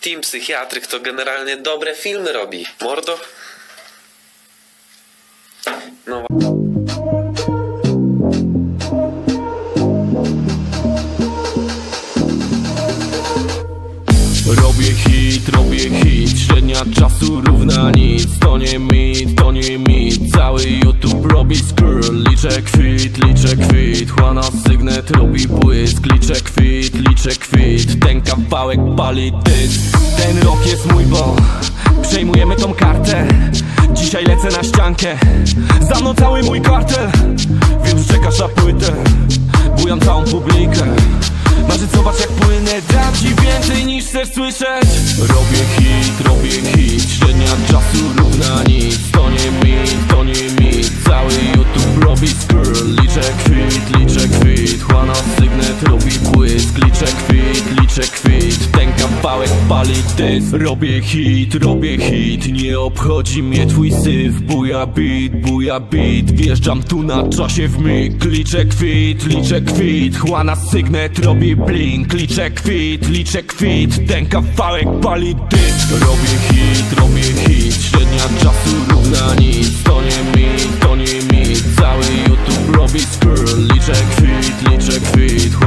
Team Psychiatryk to generalnie dobre filmy robi. Mordo? No Robię hit, robię hit. Średnia czasu równa nic. To nie mit, to nie mit. Cały YouTube robi skr Liczę kwit, liczę kwit. Juana Sygnet robi błysk. Liczę kwit, liczę kwit. Ten kawałek pali dysk Ten rok jest mój, bo Przejmujemy tą kartę. Dzisiaj lecę na ściankę. Za mną cały mój kartel Wiem, że czekasz na płytę. Bujam całą publikę. Marzy zobacz jak płynę więcej niż chcesz słyszeć. Robię hit, robię hit Średnia czasu równa nic. To nie mit, to nie mit Cały YouTube robi skr Liczę kwit, liczę kwit Juana Sygnet robi błysk. Liczę kwit, liczę kwit kawałek pali dys Robię hit, robię hit Nie obchodzi mnie twój syf. Buja beat, buja beat Wjeżdżam tu na czasie w mig. Liczę kwit, liczę kwit Juana Sygnet robi blink. Liczę kwit, liczę kwit Ten kawałek pali dys Robię hit, robię hit Średnia czasu równa nic. To nie mit, to nie mit Cały YouTube robi skr Liczę kwit, liczę kwit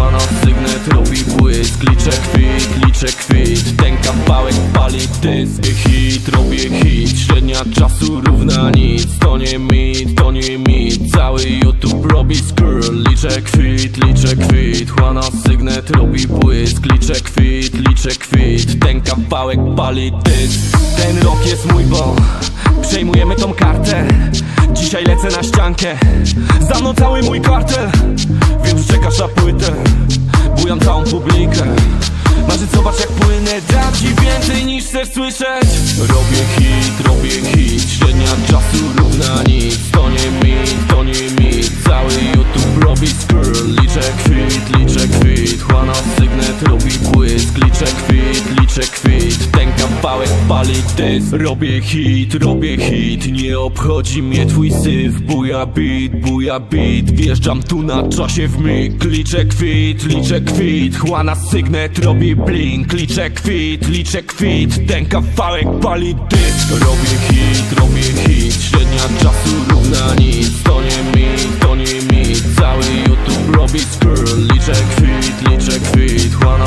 błysk Liczę kwit, liczę kwit. Ten kawałek pali dysk. Hit, robię hit. Średnia czasu równa nic. To nie mit, to nie mit. Cały YouTube robi skr Liczę kwit, liczę kwit. Juana Sygnet robi błysk. Liczę kwit, liczę kwit. Ten kawałek pali dysk. Ten rok jest mój, bo Przejmujemy tą kartę. Dzisiaj lecę na ściankę. Za mną cały mój kartel. Wiem, że czekasz na płytę chcesz słyszeć? Robię hit, robię hit Średnia czasu równa nic. To nie mit, to nie mit Cały YouTube robi skr Liczę kwit, liczę kwit. Juana Sygnet robi błysk. Liczę kwit, liczę kwit kawałek pali dys Robię hit, robię hit. Nie obchodzi mnie twój syf Buja beat, buja beat. Wjeżdżam tu na czasie w mig Liczę kwit, liczę kwit. Juana Sygnet robi blink Liczę kwit, liczę kwit. Ten kawałek pali dysk. Robię hit, robię hit. Średnia czasu równa nic. To nie mit, to nie mit. Cały YouTube robi skr Liczę kwit, liczę kwit. Juana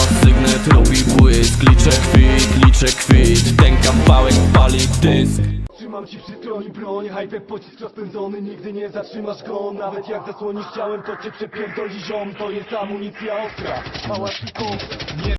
Sygnet robi błysk Liczę kwit, liczę kwit. Ten kawałek pali dysk. Trzymam ci przy stronie broń, hype pocisk rozpędzony, nigdy nie zatrzymasz go Nawet jak zasłonisz ciałem, to cię przepierdoli ziom. To jest amunicja ostra, mała Nie